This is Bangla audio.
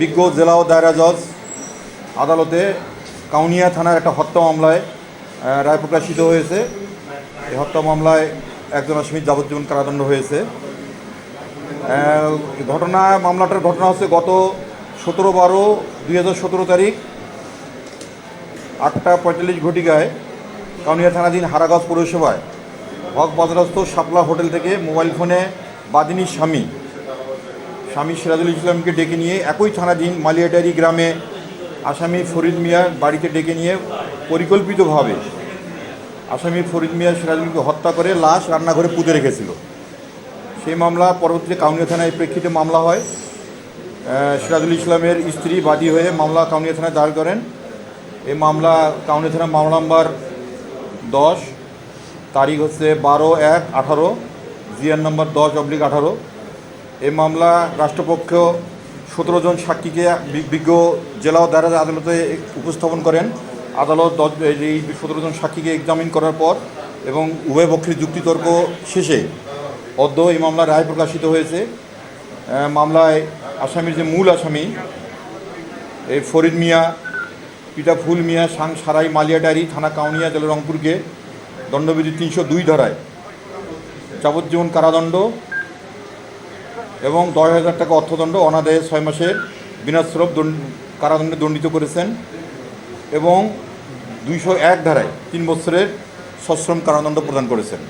বিজ্ঞ জেলা ও দায়রা জজ আদালতে কাউনিয়া থানার একটা হত্যা মামলায় রায় প্রকাশিত হয়েছে। এই হত্যা মামলায় একজন আসামির যাবজ্জীবন কারাদণ্ড হয়েছে। ঘটনা, মামলাটার ঘটনা হচ্ছে গত সতেরো বারো, দুই তারিখ আটটা পঁয়তাল্লিশ ঘটিকায় কাউনিয়া থানাধীন হারাগাঁও পৌরসভায় হক বাজারস্থ শাপলা হোটেল থেকে মোবাইল ফোনে বাদিনীর স্বামী স্বামী সিরাজুল ইসলামকে ডেকে নিয়ে একই থানাধীন মালিয়াডারি গ্রামে আসামি ফরিদ মিয়ার বাড়িতে ডেকে নিয়ে পরিকল্পিতভাবে আসামি ফরিদ মিয়া সিরাজুলকে হত্যা করে লাশ রান্নাঘরে পুঁতে রেখেছিল। সেই মামলা পরবর্তীতে কাউনিয়া থানায় প্রেক্ষিতে মামলা হয়। সিরাজুল ইসলামের স্ত্রী বাদী হয়ে মামলা কাউনিয়া থানায় দায়ের করেন। এই মামলা কাউনিয়া থানা মামলা নাম্বার দশ, তারিখ হচ্ছে বারো এক আঠারো, জিয়ার নম্বর দশ অব্লিক আঠারো। এই মামলা রাষ্ট্রপক্ষ সতেরো জন সাক্ষীকে বিজ্ঞ জেলা দায়রা আদালতে উপস্থাপন করেন। আদালত এই সতেরো জন সাক্ষীকে এক্সামিন করার পর এবং উভয় পক্ষের যুক্তিতর্ক শেষে অদ্য এই মামলার রায় প্রকাশিত হয়েছে। মামলায় আসামির যে মূল আসামি এই ফরিদ মিয়া, পিতা ফুল মিয়া, সাং সারাই মালিয়াডারি থানা কাউনিয়া, জেলা রংপুরকে দণ্ডবিধি তিনশো দুই ধারায়। যাবজ্জীবন কারাদণ্ড এবং দশ হাজার টাকা অর্থদণ্ড অনাদায়ে ছয় মাসের বিনাশ্রব দণ্ড কারাদণ্ডে দণ্ডিত করেছেন এবং দুইশো এক ধারায় তিন বছরের সশ্রম কারাদণ্ড প্রদান করেছেন।